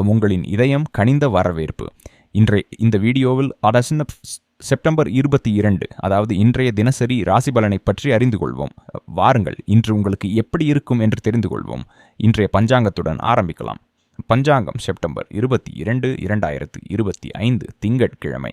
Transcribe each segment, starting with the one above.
உங்களின் இதயம் கனிந்த வரவேற்பு. இன்றைய இந்த வீடியோவில் அரசின செப்டம்பர் இருபத்தி இரண்டு அதாவது இன்றைய தினசரி ராசி பலனை பற்றி அறிந்து கொள்வோம். வாருங்கள் இன்று உங்களுக்கு எப்படி இருக்கும் என்று தெரிந்து கொள்வோம். இன்றைய பஞ்சாங்கத்துடன் ஆரம்பிக்கலாம். பஞ்சாங்கம் செப்டம்பர் இருபத்தி இரண்டு இரண்டாயிரத்து இருபத்தி ஐந்து திங்கட்கிழமை.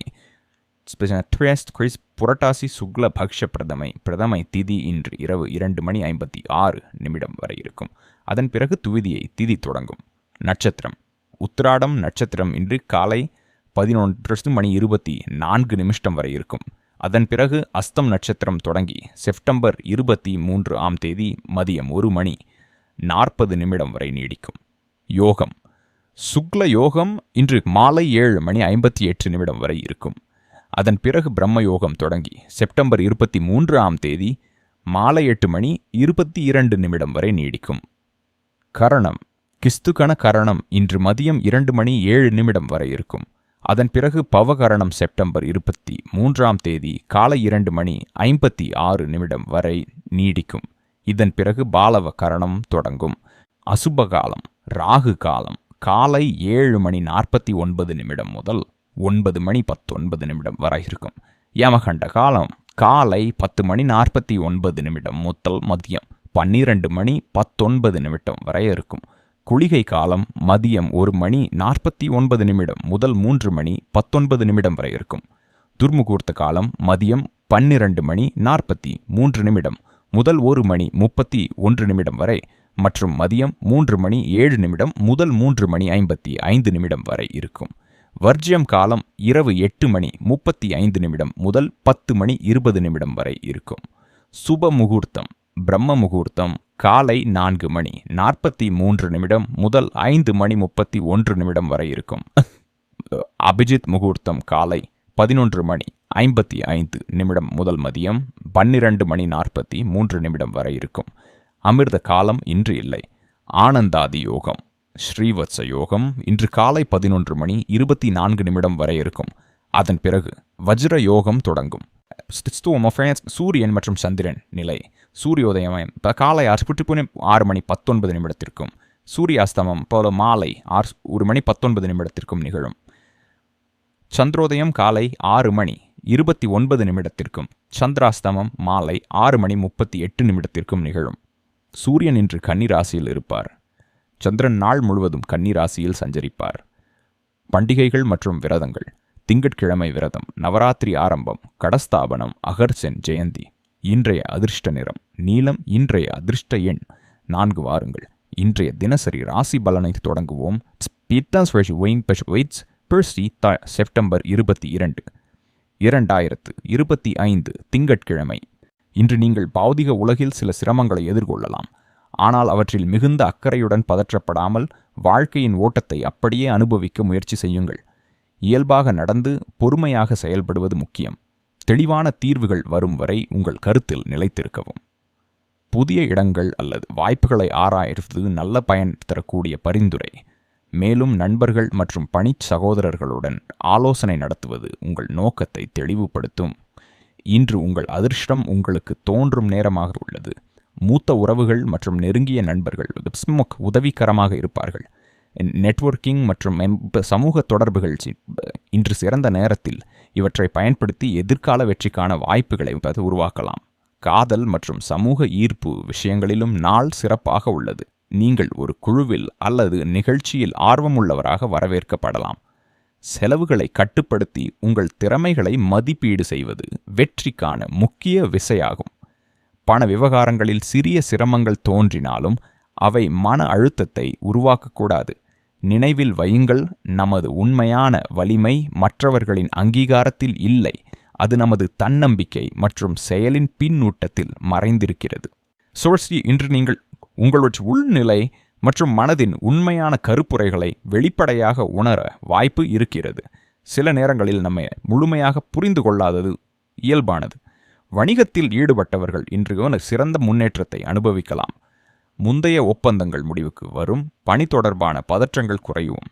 கிறிஸ் புரட்டாசி சுக்ல பக்ஷ பிரதமை பிரதமை திதி இன்று இரவு இரண்டு மணி ஐம்பத்தி ஆறு நிமிடம் வரை இருக்கும். அதன் பிறகு துவிதியை திதி தொடங்கும். நட்சத்திரம். உத்திராடம் நட்சத்திரம் இன்று காலை பதினொன்று மணி இருபத்தி நான்கு நிமிஷம் வரை இருக்கும். அதன் பிறகு அஸ்தம் நட்சத்திரம் தொடங்கி செப்டம்பர் இருபத்தி மூன்று ஆம் தேதி மதியம் ஒரு மணி நாற்பது நிமிடம் வரை நீடிக்கும். யோகம். சுக்ல யோகம் இன்று மாலை ஏழு மணி ஐம்பத்தி எட்டு நிமிடம் வரை இருக்கும். அதன் பிறகு பிரம்ம யோகம் தொடங்கி செப்டம்பர் இருபத்தி மூன்று ஆம் தேதி மாலை எட்டு மணி இருபத்தி இரண்டு நிமிடம் வரை நீடிக்கும். கரணம். கிஸ்துகண கரணம் இன்று மதியம் இரண்டு மணி ஏழு நிமிடம் வரை இருக்கும். அதன் பிறகு பவகரணம் செப்டம்பர் இருபத்தி மூன்றாம் தேதி காலை இரண்டு மணி ஐம்பத்தி ஆறு நிமிடம் வரை நீடிக்கும். இதன் பிறகு பாலவ கரணம் தொடங்கும். அசுப காலம் ராகு காலம் காலை ஏழு மணி நாற்பத்தி ஒன்பது நிமிடம் முதல் ஒன்பது மணி பத்தொன்பது நிமிடம் வரை இருக்கும். யமகண்ட காலம் காலை பத்து மணி நாற்பத்தி ஒன்பது நிமிடம் முதல் மதியம் பன்னிரண்டு மணி பத்தொன்பது நிமிடம் வரை இருக்கும். குளிகை காலம் மதியம் ஒரு மணி நாற்பத்தி ஒன்பது நிமிடம் முதல் மூன்று மணி பத்தொன்பது நிமிடம் வரை இருக்கும். துர்முகூர்த்த காலம் மதியம் பன்னிரண்டு மணி நாற்பத்தி மூன்று நிமிடம் முதல் ஒரு மணி முப்பத்தி ஒன்று நிமிடம் வரை மற்றும் மதியம் மூன்று மணி ஏழு நிமிடம் முதல் மூன்று மணி ஐம்பத்தி ஐந்து நிமிடம் வரை இருக்கும். வர்ஜியம் காலம் இரவு எட்டு மணி முப்பத்தி ஐந்து நிமிடம் முதல் பத்து மணி இருபது நிமிடம் வரை இருக்கும். சுப முகூர்த்தம் பிரம்ம முகூர்த்தம் காலை நான்கு மணி நாற்பத்தி மூன்று நிமிடம் முதல் ஐந்து மணி முப்பத்தி ஒன்று நிமிடம் வரை இருக்கும். அபிஜித் முகூர்த்தம் காலை பதினொன்று மணி ஐம்பத்தி ஐந்து நிமிடம் முதல் மதியம் பன்னிரண்டு மணி நாற்பத்தி மூன்று நிமிடம் வரை இருக்கும். அமிர்த காலம் இன்று இல்லை. ஆனந்தாதி யோகம் ஸ்ரீவத்ச யோகம் இன்று காலை பதினொன்று மணி இருபத்தி நான்கு நிமிடம் வரை இருக்கும். அதன் பிறகு வஜ்ர யோகம் தொடங்கும். சூரியன் மற்றும் சந்திரன் நிலை. சூரியோதயம் காலை ஆறு ஆறு மணி பத்தொன்பது நிமிடத்திற்கும் சூரியாஸ்தமம் போல மாலை ஆறு ஒரு மணி பத்தொன்பது நிமிடத்திற்கும் நிகழும். சந்திரோதயம் காலை ஆறு மணி இருபத்தி ஒன்பது நிமிடத்திற்கும் சந்திராஸ்தமம் மாலை ஆறு மணி முப்பத்தி எட்டு நிமிடத்திற்கும் நிகழும். சூரியன் இன்று கன்னிராசியில் இருப்பார். சந்திரன் நாள் முழுவதும் கன்னிராசியில் சஞ்சரிப்பார். பண்டிகைகள் மற்றும் விரதங்கள் திங்கட்கிழமை விரதம் நவராத்திரி ஆரம்பம் கடஸ்தாபனம் அகர்சென் ஜெயந்தி. இன்றைய அதிர்ஷ்ட நிறம். நீலம் இன்றைய அதிர்ஷ்ட எண். நான்கு வாருங்கள். இன்றைய தினசரி ராசி பலனை தொடங்குவோம். செப்டம்பர் இருபத்தி இரண்டு. இரண்டாயிரத்து இருபத்தி ஐந்து திங்கட்கிழமை. இன்று நீங்கள் பௌதிக உலகில் சில சிரமங்களை எதிர்கொள்ளலாம். ஆனால் அவற்றில் மிகுந்த அக்கறையுடன் பதற்றப்படாமல் வாழ்க்கையின் ஓட்டத்தை அப்படியே அனுபவிக்க முயற்சி செய்யுங்கள். இயல்பாக நடந்து பொறுமையாக செயல்படுவது முக்கியம். தெளிவான தீர்வுகள் வரும் வரை உங்கள் கருத்தில் நிலைத்திருக்கவும். புதிய இடங்கள் அல்லது வாய்ப்புகளை ஆராய்வது நல்ல பயன் தரக்கூடிய பரிந்துரை. மேலும் நண்பர்கள் மற்றும் பணி சகோதரர்களுடன் ஆலோசனை நடத்துவது உங்கள் நோக்கத்தை தெளிவுபடுத்தும். இன்று உங்கள் அதிர்ஷ்டம் உங்களுக்கு தோன்றும் நேரமாக உள்ளது. மூத்த உறவுகள் மற்றும் நெருங்கிய நண்பர்கள் உதவிகரமாக இருப்பார்கள். நெட்வொர்க்கிங் மற்றும் சமூக தொடர்புகள் இன்று சிறந்த நேரத்தில் இவற்றை பயன்படுத்தி எதிர்கால வெற்றிக்கான வாய்ப்புகளை உருவாக்கலாம். காதல் மற்றும் சமூக ஈர்ப்பு விஷயங்களிலும் நாள் சிறப்பாக உள்ளது. நீங்கள் ஒரு குழுவில் அல்லது நிகழ்ச்சியில் ஆர்வமுள்ளவராக வரவேற்கப்படலாம். செலவுகளை கட்டுப்படுத்தி உங்கள் திறமைகளை மதிப்பீடு செய்வது வெற்றிக்கான முக்கிய விசையாகும். பண விவகாரங்களில் சிறிய சிரமங்கள் தோன்றினாலும் அவை மன அழுத்தத்தை உருவாக்கக்கூடாது. நினைவில் வையுங்கள் நமது உண்மையான வலிமை மற்றவர்களின் அங்கீகாரத்தில் இல்லை. அது நமது தன்னம்பிக்கை மற்றும் செயலின் பின்னூட்டத்தில் மறைந்திருக்கிறது. சுழற்சி இன்று நீங்கள் உங்களுடைய உள்நிலை மற்றும் மனதின் உண்மையான கருப்புரைகளை வெளிப்படையாக உணர வாய்ப்பு இருக்கிறது. சில நேரங்களில் நம்மை முழுமையாக புரிந்து கொள்ளாதது இயல்பானது. வணிகத்தில் ஈடுபட்டவர்கள் இன்று சிறந்த முன்னேற்றத்தை அனுபவிக்கலாம். முந்தைய ஒப்பந்தங்கள் முடிவுக்கு வரும் பணி தொடர்பான பதற்றங்கள் குறையும்.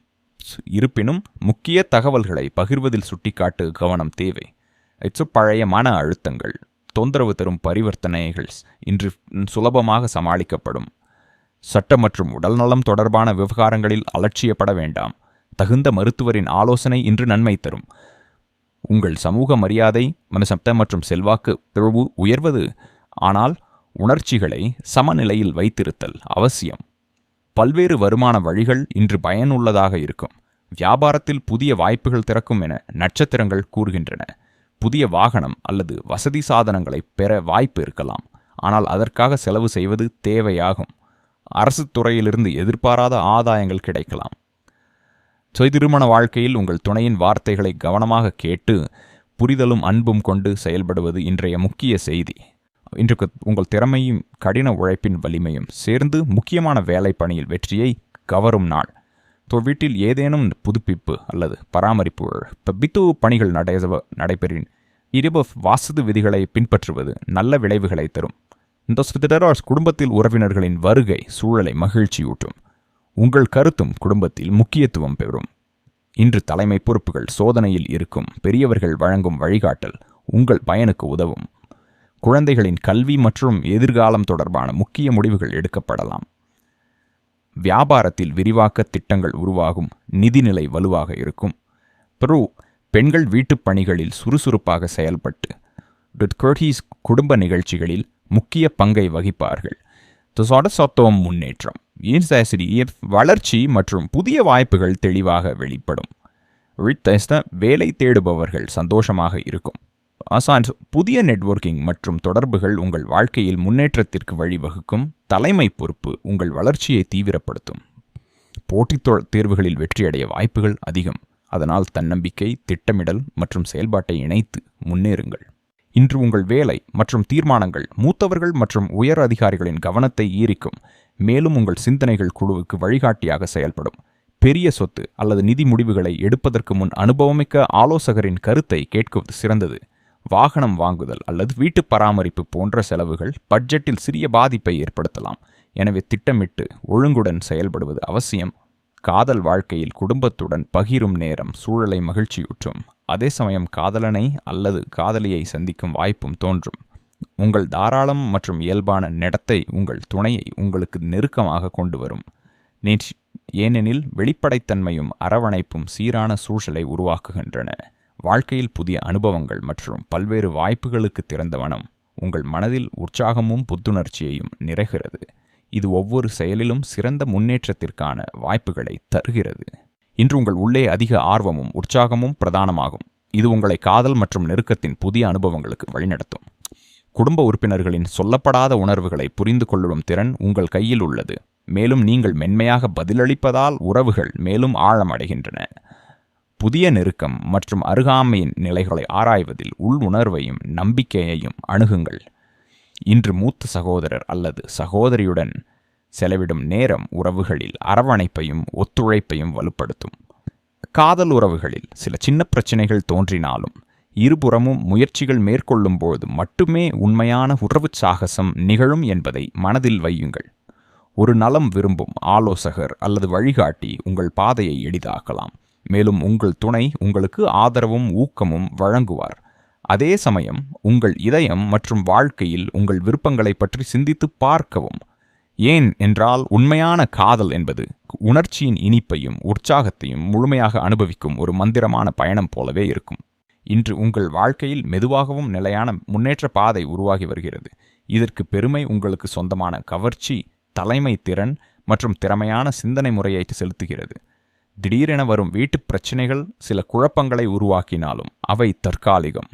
இருப்பினும் முக்கிய தகவல்களை பகிர்வதில் சுட்டிக்காட்டு கவனம் தேவை. இட்ஸ் பழைய மன அழுத்தங்கள் தொந்தரவு தரும் பரிவர்த்தனைகள் இன்று சுலபமாக சமாளிக்கப்படும். சட்ட மற்றும் உடல்நலம் தொடர்பான விவகாரங்களில் அலட்சியப்பட வேண்டாம். தகுந்த மருத்துவரின் ஆலோசனை இன்று நன்மை தரும். உங்கள் சமூக மரியாதை மனசப்த மற்றும் செல்வாக்கு உயர்வது. ஆனால் உணர்ச்சிகளை சமநிலையில் வைத்திருத்தல் அவசியம். பல்வேறு வருமான வழிகள் இன்று பயனுள்ளதாக இருக்கும். வியாபாரத்தில் புதிய வாய்ப்புகள் திறக்கும் என நட்சத்திரங்கள் கூறுகின்றன. புதிய வாகனம் அல்லது வசதி சாதனங்களை பெற வாய்ப்பு இருக்கலாம். ஆனால் அதற்காக செலவு செய்வது தேவையாகும். அரசு துறையிலிருந்து எதிர்பாராத ஆதாயங்கள் கிடைக்கலாம். திருமண வாழ்க்கையில் உங்கள் துணையின் வார்த்தைகளை கவனமாக கேட்டு புரிதலும் அன்பும் கொண்டு செயல்படுவது இன்றைய முக்கிய செய்தி. இன்றைக்கு உங்கள் திறமையும் கடின உழைப்பின் வலிமையும் சேர்ந்து முக்கியமான வேலை பணியில் வெற்றியை கவரும் நாள். தோ வீட்டில் ஏதேனும் புதுப்பிப்பு அல்லது பராமரிப்பு பித்து பணிகள் நடை நடைபெறின் இரவு வாசது விதிகளை பின்பற்றுவது நல்ல விளைவுகளை தரும். இந்த ஸ்விதராஸ் குடும்பத்தில் உறவினர்களின் வருகை சூழலை மகிழ்ச்சியூட்டும். உங்கள் கருத்தும் குடும்பத்தில் முக்கியத்துவம் பெறும். இன்று தலைமை பொறுப்புகள் சோதனையில் இருக்கும் பெரியவர்கள் வழங்கும் வழிகாட்டல் உங்கள் பயனுக்கு உதவும். குழந்தைகளின் கல்வி மற்றும் எதிர்காலம் தொடர்பான முக்கிய முடிவுகள் எடுக்கப்படலாம். வியாபாரத்தில் விரிவாக்க திட்டங்கள் உருவாகும் நிதிநிலை வலுவாக இருக்கும். பெரு பெண்கள் வீட்டுப் பணிகளில் சுறுசுறுப்பாக செயல்பட்டு கர்டீஸ் குடும்ப நிகழ்ச்சிகளில் முக்கிய பங்கை வகிப்பார்கள். சொத்தோம் முன்னேற்றம். வளர்ச்சி மற்றும் புதிய வாய்ப்புகள் தெளிவாக வெளிப்படும். வேலை தேடுபவர்கள் சந்தோஷமாக இருக்கும். அசான்ஸ் புதிய நெட்வொர்க்கிங் மற்றும் தொடர்புகள் உங்கள் வாழ்க்கையில் முன்னேற்றத்திற்கு வழிவகுக்கும் தலைமை பொறுப்பு உங்கள் வளர்ச்சியை தீவிரப்படுத்தும். போட்டித் தேர்வுகளில் வெற்றியடைய வாய்ப்புகள் அதிகம். அதனால் தன்னம்பிக்கை திட்டமிடல் மற்றும் செயல்பாட்டை இணைத்து முன்னேறுங்கள். இன்று உங்கள் வேலை மற்றும் தீர்மானங்கள் மூத்தவர்கள் மற்றும் உயர் அதிகாரிகளின் கவனத்தை ஈரிக்கும். மேலும் உங்கள் சிந்தனைகள் குழுவுக்கு வழிகாட்டியாக செயல்படும். பெரிய சொத்து அல்லது நிதி முடிவுகளை எடுப்பதற்கு முன் அனுபவமிக்க ஆலோசகரின் கருத்தை கேட்குவது சிறந்தது. வாகனம் வாங்குதல் அல்லது வீட்டு பராமரிப்பு போன்ற செலவுகள் பட்ஜெட்டில் சிறிய பாதிப்பை ஏற்படுத்தலாம். எனவே திட்டமிட்டு ஒழுங்குடன் செயல்படுவது அவசியம். காதல் வாழ்க்கையில் குடும்பத்துடன் பகிரும் நேரம் சூழலை மகிழ்ச்சியுற்றும் அதே சமயம் காதலனை அல்லது காதலியை சந்திக்கும் வாய்ப்பும் தோன்றும். உங்கள் தாராளம் மற்றும் இயல்பான நடத்தை உங்கள் துணையை உங்களுக்கு நெருக்கமாக கொண்டு வரும். நேற்று ஏனெனில் வெளிப்படைத்தன்மையும் அரவணைப்பும் சீரான சூழலை உருவாக்குகின்றன. வாழ்க்கையில் புதிய அனுபவங்கள் மற்றும் பல்வேறு வாய்ப்புகளுக்கு திறந்த வனம் உங்கள் மனதில் உற்சாகமும் புத்துணர்ச்சியையும் நிறைகிறது. இது ஒவ்வொரு செயலிலும் சிறந்த முன்னேற்றத்திற்கான வாய்ப்புகளை தருகிறது. இன்று உங்கள் உள்ளே அதிக ஆர்வமும் உற்சாகமும் பிரதானமாகும். இது உங்களை காதல் மற்றும் நெருக்கத்தின் புதிய அனுபவங்களுக்கு வழிநடத்தும். குடும்ப உறுப்பினர்களின் சொல்லப்படாத உணர்வுகளை புரிந்து கொள்ளும் திறன் உங்கள் கையில் உள்ளது. மேலும் நீங்கள் மென்மையாக பதிலளிப்பதால் உறவுகள் மேலும் ஆழமடைகின்றன. புதிய நெருக்கம் மற்றும் அருகாமையின் நிலைகளை ஆராய்வதில் உள் உணர்வையும் நம்பிக்கையையும் அணுகுங்கள். இன்று மூத்த சகோதரர் அல்லது சகோதரியுடன் செலவிடும் நேரம் உறவுகளில் அரவணைப்பையும் ஒத்துழைப்பையும் வலுப்படுத்தும். காதல் உறவுகளில் சில சின்ன பிரச்சனைகள் தோன்றினாலும் இருபுறமும் முயற்சிகள் மேற்கொள்ளும் போது மட்டுமே உண்மையான உறவு சாகசம் நிகழும் என்பதை மனதில் வையுங்கள். ஒரு நலம் விரும்பும் ஆலோசகர் அல்லது வழிகாட்டி உங்கள் பாதையை எளிதாக்கலாம். மேலும் உங்கள் துணை உங்களுக்கு ஆதரவும் ஊக்கமும் வழங்குவார். அதே சமயம் உங்கள் இதயம் மற்றும் வாழ்க்கையில் உங்கள் விருப்பங்களை பற்றி சிந்தித்து பார்க்கவும். ஏன் என்றால் உண்மையான காதல் என்பது உணர்ச்சியின் இனிப்பையும் உற்சாகத்தையும் முழுமையாக அனுபவிக்கும் ஒரு மந்திரமான பயணம் போலவே இருக்கும். இன்று உங்கள் வாழ்க்கையில் மெதுவாகவும் நிலையான முன்னேற்ற பாதை உருவாகி வருகிறது. இதற்கு பெருமை உங்களுக்கு சொந்தமான கவர்ச்சி தலைமை திறன் மற்றும் திறமையான சிந்தனை முறையை செலுத்துகிறது. திடீரென வரும் வீட்டு பிரச்சினைகள் சில குழப்பங்களை உருவாக்கினாலும் அவை தற்காலிகம்.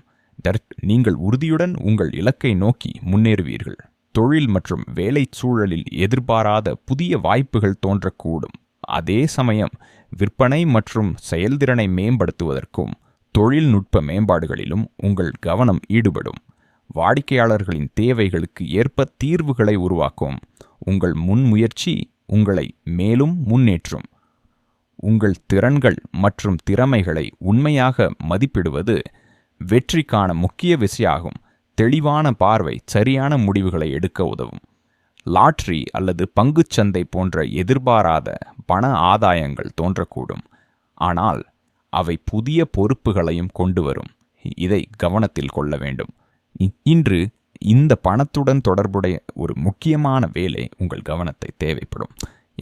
நீங்கள் உறுதியுடன் உங்கள் இலக்கை நோக்கி முன்னேறுவீர்கள். தொழில் மற்றும் வேலை சூழலில் எதிர்பாராத புதிய வாய்ப்புகள் தோன்றக்கூடும். அதே சமயம் விற்பனை மற்றும் செயல்திறனை மேம்படுத்துவதற்கும் தொழில்நுட்ப மேம்பாடுகளிலும் உங்கள் கவனம் ஈடுபடும். வாடிக்கையாளர்களின் தேவைகளுக்கு ஏற்ப தீர்வுகளை உருவாக்கும். உங்கள் முன்முயற்சி உங்களை மேலும் முன்னேற்றும். உங்கள் திறன்கள் மற்றும் திறமைகளை உண்மையாக மதிப்பிடுவது வெற்றிக்கான முக்கிய விசையாகும். தெளிவான பார்வை சரியான முடிவுகளை எடுக்க உதவும். லாட்ரி அல்லது பங்குச்சந்தை போன்ற எதிர்பாராத பண ஆதாயங்கள் தோன்றக்கூடும். ஆனால் அவை புதிய பொறுப்புகளையும் கொண்டு வரும் இதை கவனத்தில் கொள்ள வேண்டும். இன்று இந்த பணத்துடன் தொடர்புடைய ஒரு முக்கியமான வேலை உங்கள் கவனத்தை தேவைப்படும்.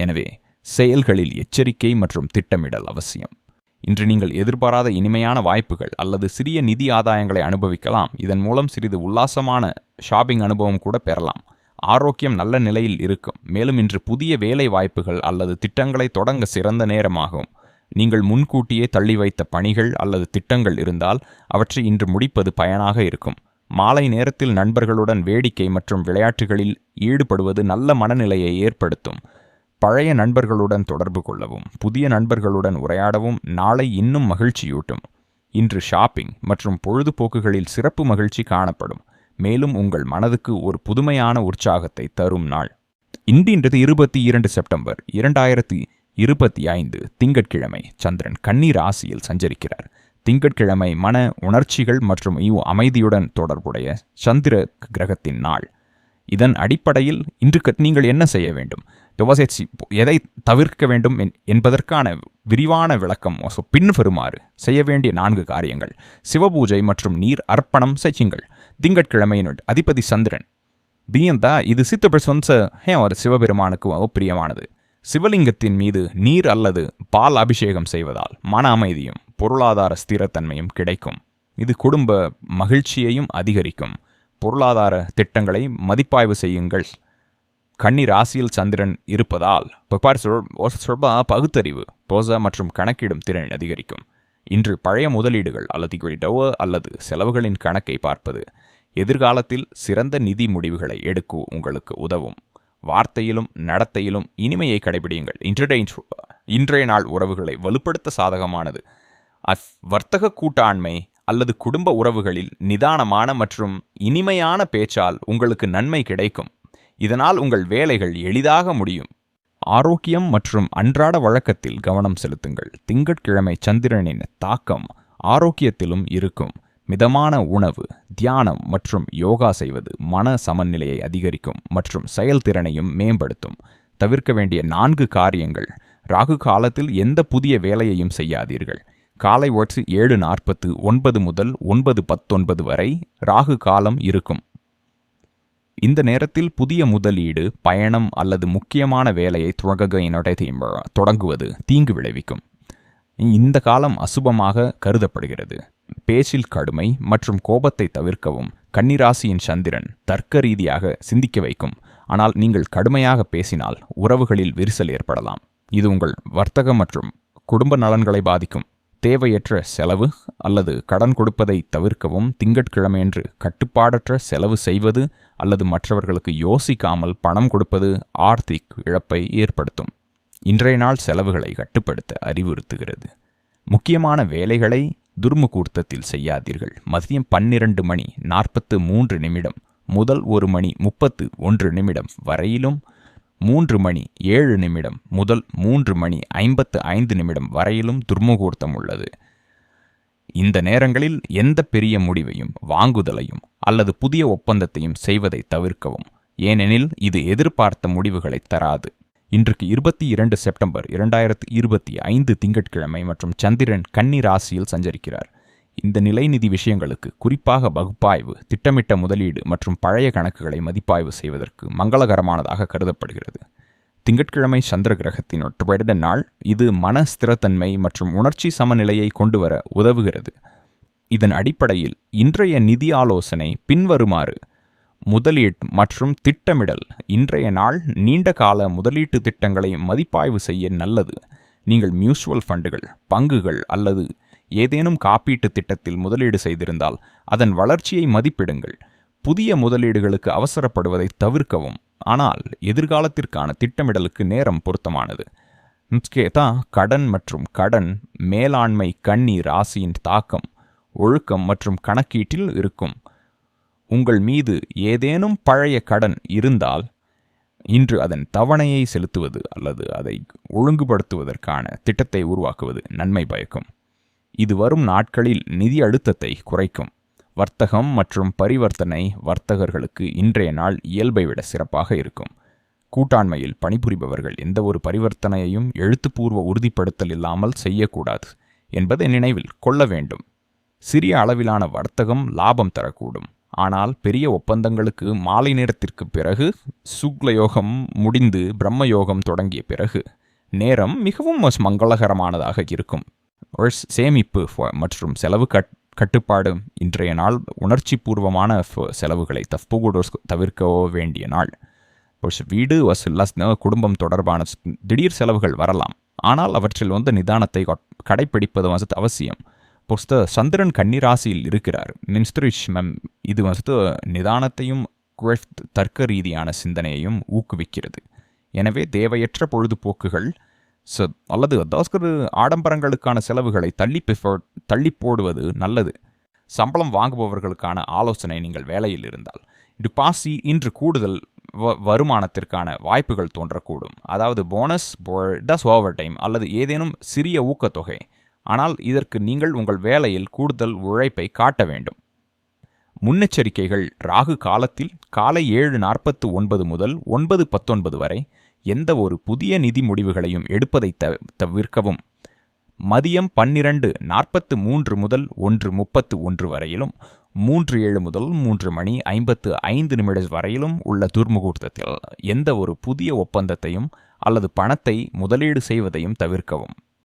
எனவே செயல்களில் எச்சரிக்கை மற்றும் திட்டமிடல் அவசியம். இன்று நீங்கள் எதிர்பாராத இனிமையான வாய்ப்புகள் அல்லது சிறிய நிதி ஆதாயங்களை அனுபவிக்கலாம். இதன் மூலம் சிறிது உல்லாசமான ஷாப்பிங் அனுபவம் கூட பெறலாம். ஆரோக்கியம் நல்ல நிலையில் இருக்கும். மேலும் இன்று புதிய வேலை வாய்ப்புகள் அல்லது திட்டங்களை தொடங்க சிறந்த நேரமாகும். நீங்கள் முன்கூட்டியே தள்ளி வைத்த பணிகள் அல்லது திட்டங்கள் இருந்தால் அவற்றை இன்று முடிப்பது பயனாக இருக்கும். மாலை நேரத்தில் நண்பர்களுடன் வேடிக்கை மற்றும் விளையாட்டுகளில் ஈடுபடுவது நல்ல மனநிலையை ஏற்படுத்தும். பழைய நண்பர்களுடன் தொடர்பு கொள்ளவும் புதிய நண்பர்களுடன் உரையாடவும் நாளை இன்னும் மகிழ்ச்சியூட்டும். இன்று ஷாப்பிங் மற்றும் பொழுதுபோக்குகளில் சிறப்பு மகிழ்ச்சி காணப்படும். மேலும் உங்கள் மனதுக்கு ஒரு புதுமையான உற்சாகத்தை தரும் நாள். இன்றின்றது இருபத்தி இரண்டு செப்டம்பர் இரண்டாயிரத்தி இருபத்தி ஐந்து திங்கட்கிழமை சந்திரன் கன்னி ராசியில் சஞ்சரிக்கிறார். திங்கட்கிழமை மன உணர்ச்சிகள் மற்றும் இவ் அமைதியுடன் தொடர்புடைய சந்திர கிரகத்தின் நாள். இதன் அடிப்படையில் இன்று நீங்கள் என்ன செய்ய வேண்டும்? துவசேச்சி எதை தவிர்க்க வேண்டும் என்பதற்கான விரிவான விளக்கம் so பின்வருமாறு செய்ய வேண்டிய நான்கு காரியங்கள். சிவபூஜை மற்றும் நீர் அர்ப்பணம் செய்யுங்கள். திங்கட்கிழமையினுட் அதிபதி சந்திரன். தீயந்தா இது சித்தபிரசன்ச ஹே ஒரு சிவபெருமானுக்கு பிரியமானது. சிவலிங்கத்தின் மீது நீர் அல்லது பால் அபிஷேகம் செய்வதால் மன அமைதியும் பொருளாதார ஸ்திரத்தன்மையும் கிடைக்கும். இது குடும்ப மகிழ்ச்சியையும் அதிகரிக்கும். பொருளாதார திட்டங்களை மதிப்பாய்வு செய்யுங்கள். கன்னி ராசியில் சந்திரன் இருப்பதால் சொல்பா பகுத்தறிவு போச மற்றும் கணக்கிடும் திறன் அதிகரிக்கும். இன்று பழைய முதலீடுகள் அல்லது குறிடவ அல்லது செலவுகளின் கணக்கை பார்ப்பது எதிர்காலத்தில் சிறந்த நிதி முடிவுகளை எடுக்க உங்களுக்கு உதவும். வார்த்தையிலும் நடத்தையிலும் இனிமையை கடைபிடியுங்கள். இன்றைய இன்றைய நாள் உறவுகளை வலுப்படுத்த சாதகமானது. அஃப் வர்த்தக கூட்டாண்மை அல்லது குடும்ப உறவுகளில் நிதானமான மற்றும் இனிமையான பேச்சால் உங்களுக்கு நன்மை கிடைக்கும். இதனால் உங்கள் வேலைகள் எளிதாக முடியும். ஆரோக்கியம் மற்றும் அன்றாட வழக்கத்தில் கவனம் செலுத்துங்கள். திங்கட்கிழமை சந்திரனின் தாக்கம் ஆரோக்கியத்திலும் இருக்கும். மிதமான உணவு தியானம் மற்றும் யோகா செய்வது மன சமநிலையை அதிகரிக்கும் மற்றும் செயல்திறனையும் மேம்படுத்தும். தவிர்க்க வேண்டிய நான்கு காரியங்கள். ராகு காலத்தில் எந்த புதிய வேலையையும் செய்யாதீர்கள். காலை ஒற்று ஏழு நாற்பத்து ஒன்பது முதல் ஒன்பது பத்தொன்பது வரை ராகு காலம் இருக்கும். இந்த நேரத்தில் புதிய முதலீடு பயணம் அல்லது முக்கியமான வேலையை துவங்க தொடங்குவது தீங்கு விளைவிக்கும். இந்த காலம் அசுபமாக கருதப்படுகிறது. பேச்சில் கடுமை மற்றும் கோபத்தை தவிர்க்கவும் கன்னிராசியின் சந்திரன் தர்க்க ரீதியாக சிந்திக்க வைக்கும். ஆனால் நீங்கள் கடுமையாக பேசினால் உறவுகளில் விரிசல் ஏற்படலாம். இது உங்கள் வர்த்தக மற்றும் குடும்ப நலன்களை பாதிக்கும். தேவையற்ற செலவு அல்லது கடன் கொடுப்பதை தவிர்க்கவும் திங்கட்கிழமையன்று கட்டுப்பாடற்ற செலவு செய்வது அல்லது மற்றவர்களுக்கு யோசிக்காமல் பணம் கொடுப்பது ஆர்த்திக் இழப்பை ஏற்படுத்தும். இன்றைய நாள் செலவுகளை கட்டுப்படுத்த அறிவுறுத்துகிறது. முக்கியமான வேலைகளை துர்முகூர்த்தத்தில் செய்யாதீர்கள். மதியம் பன்னிரண்டு மணி நாற்பத்து மூன்று நிமிடம் முதல் ஒரு மணி முப்பத்து ஒன்று நிமிடம் வரையிலும் மூன்று மணி ஏழு நிமிடம் முதல் மூன்று மணி ஐம்பத்து ஐந்து நிமிடம் வரையிலும் துர்முகூர்த்தம் உள்ளது. இந்த நேரங்களில் எந்த பெரிய முடிவையும் வாங்குதலையும் அல்லது புதிய ஒப்பந்தத்தையும் செய்வதை தவிர்க்கவும். ஏனெனில் இது எதிர்பார்த்த முடிவுகளை தராது. இன்றைக்கு இருபத்தி இரண்டு செப்டம்பர் இரண்டாயிரத்து இருபத்தி ஐந்து திங்கட்கிழமை மற்றும் சந்திரன் கன்னி ராசியில் சஞ்சரிக்கிறார். இந்த நிலைநிதி விஷயங்களுக்கு குறிப்பாக பகுப்பாய்வு திட்டமிட்ட முதலீடு மற்றும் பழைய கணக்குகளை மதிப்பாய்வு செய்வதற்கு மங்களகரமானதாக கருதப்படுகிறது. திங்கட்கிழமை சந்திர கிரகத்தின் ஒற்றுபட நாள் இது மன ஸ்திரத்தன்மை மற்றும் உணர்ச்சி சமநிலையை கொண்டு வர உதவுகிறது. இதன் அடிப்படையில் இன்றைய நிதி ஆலோசனை பின்வருமாறு முதலீடு மற்றும் திட்டமிடல் இன்றைய நாள் நீண்ட கால முதலீட்டு திட்டங்களை மதிப்பாய்வு செய்ய நல்லது. நீங்கள் மியூச்சுவல் ஃபண்டுகள் பங்குகள் அல்லது ஏதேனும் காப்பீட்டு திட்டத்தில் முதலீடு செய்திருந்தால் அதன் வளர்ச்சியை மதிப்பிடுங்கள். புதிய முதலீடுகளுக்கு அவசரப்படுவதை தவிர்க்கவும். ஆனால் எதிர்காலத்திற்கான திட்டமிடலுக்கு நேரம் பொருத்தமானது. முஸ்கேதா கடன் மற்றும் கடன் மேலாண்மை கன்னி ராசியின் தாக்கம் ஒழுக்கம் மற்றும் கணக்கீட்டில் இருக்கும். உங்கள் மீது ஏதேனும் பழைய கடன் இருந்தால் இன்று அதன் தவணையை செலுத்துவது அல்லது அதை ஒழுங்குபடுத்துவதற்கான திட்டத்தை உருவாக்குவது நன்மை பயக்கும். இது வரும் நாட்களில் நிதி அழுத்தத்தை குறைக்கும். வர்த்தகம் மற்றும் பரிவர்த்தனை வர்த்தகர்களுக்கு இன்றைய நாள் இயல்பை விட சிறப்பாக இருக்கும். கூட்டாண்மையில் பணிபுரிபவர்கள் எந்த ஒரு பரிவர்த்தனையையும் எழுத்துப்பூர்வ உறுதிப்படுத்தல் இல்லாமல் செய்யக்கூடாது என்பதை நினைவில் கொள்ள வேண்டும். சிறிய அளவிலான வர்த்தகம் லாபம் தரக்கூடும். ஆனால் பெரிய ஒப்பந்தங்களுக்கு மாலை நேரத்திற்கு பிறகு சுக்லயோகம் முடிந்து பிரம்மயோகம் தொடங்கிய பிறகு நேரம் மிகவும் மங்களகரமானதாக இருக்கும். சேமிப்பு மற்றும் செலவு கட் கட்டுப்பாடு இன்றைய நாள் உணர்ச்சி பூர்வமான செலவுகளை தப்புகூட தவிர்க்கவோ வேண்டிய நாள். ஒரு வீடு வசூல் குடும்பம் தொடர்பான திடீர் செலவுகள் வரலாம். ஆனால் அவற்றில் வந்து நிதானத்தை கடைப்பிடிப்பது வந்து அவசியம். புஸ்த சந்திரன் கன்னிராசியில் இருக்கிறார். மின்ஸ்திரிஷ் மேம் இது வந்து நிதானத்தையும் குழ- தர்க்க ரீதியான சிந்தனையையும் ஊக்குவிக்கிறது. எனவே தேவையற்ற பொழுதுபோக்குகள் அல்லது அதாவது ஆடம்பரங்களுக்கான செலவுகளை தள்ளி தள்ளி போடுவது நல்லது. சம்பளம் வாங்குபவர்களுக்கான ஆலோசனை நீங்கள் வேலையில் இருந்தால். இது பாசி இன்று கூடுதல் வ- வருமானத்திற்கான வாய்ப்புகள் தோன்றக்கூடும். அதாவது போனஸ் டஸ் ஓவர் டைம் அல்லது ஏதேனும் சிறிய ஊக்கத்தொகை. ஆனால் இதற்கு நீங்கள் உங்கள் வேலையில் கூடுதல் உழைப்பை காட்ட வேண்டும். முன்னெச்சரிக்கைகள் ராகு காலத்தில் காலை ஏழு நாற்பத்து ஒன்பது முதல் ஒன்பது பத்தொன்பது வரை எந்த ஒரு புதிய நிதி முடிவுகளையும் எடுப்பதை த தவிர்க்கவும். மதியம் பன்னிரண்டு நாற்பத்து மூன்று முதல் ஒன்று முப்பத்து ஒன்று வரையிலும் மூன்று ஏழு முதல் மூன்று மணி ஐம்பத்து ஐந்து நிமிட வரையிலும் உள்ள துர்முகூர்த்தத்தில் எந்த ஒரு புதிய ஒப்பந்தத்தையும் அல்லது பணத்தை முதலீடு செய்வதையும் தவிர்க்கவும்.